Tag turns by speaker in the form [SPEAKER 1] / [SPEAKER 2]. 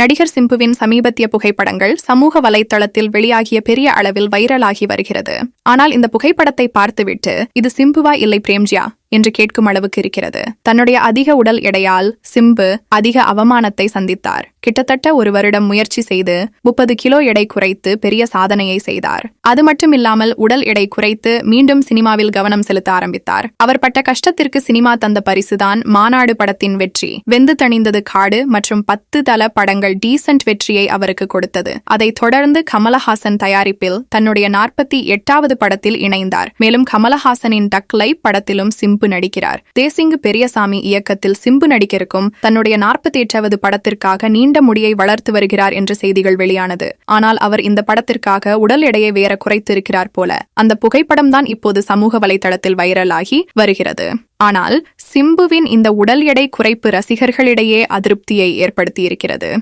[SPEAKER 1] நடிகர் சிம்புவின் சமீபத்திய புகைப்படங்கள் சமூக வலைத்தளத்தில் வெளியாகிய பெரிய அளவில் வைரலாகி வருகிறது. ஆனால் இந்த புகைப்படத்தை பார்த்துவிட்டு இது சிம்புவா இல்லை பிரேம்ஜியா? என்று கேட்கும் அளவுக்கு இருக்கிறது. தன்னுடைய அதிக உடல் எடையால் சிம்பு அதிக அவமானத்தை சந்தித்தார். கிட்டத்தட்ட ஒரு வருடம் முயற்சி செய்து முப்பது கிலோ எடை குறைத்து பெரிய சாதனையை செய்தார். அது மட்டும் இல்லாமல் உடல் எடை குறைத்து மீண்டும் சினிமாவில் கவனம் செலுத்த ஆரம்பித்தார். அவர் பட்ட கஷ்டத்திற்கு சினிமா தந்த பரிசுதான் மாநாடு படத்தின் வெற்றி. வெந்து தணிந்தது காடு மற்றும் பத்து தல படங்கள் டீசன்ட் வெற்றியை அவருக்கு கொடுத்தது. அதைத் தொடர்ந்து கமலஹாசன் தயாரிப்பில் தன்னுடைய நாற்பத்தி எட்டாவது படத்தில் இணைந்தார். மேலும் கமலஹாசனின் டக் படத்திலும் சிம்பு நடிக்கிறார். தேசிங்கு பெரியசாமி இயக்கத்தில் சிம்பு நடிக்கருக்கும் தன்னுடைய நாற்பத்தி எட்டாவது படத்திற்காக நீண்ட முடியை வளர்த்து வருகிறார் என்ற செய்திகள் வெளியானது. ஆனால் அவர் இந்த படத்திற்காக உடல் எடையை வேற குறைத்திருக்கிறார் போல. அந்த புகைப்படம் தான் இப்போது சமூக வலைதளத்தில் வைரலாகி வருகிறது. ஆனால் சிம்புவின் இந்த உடல் எடை குறைப்பு ரசிகர்களிடையே அதிருப்தியை ஏற்படுத்தியிருக்கிறது.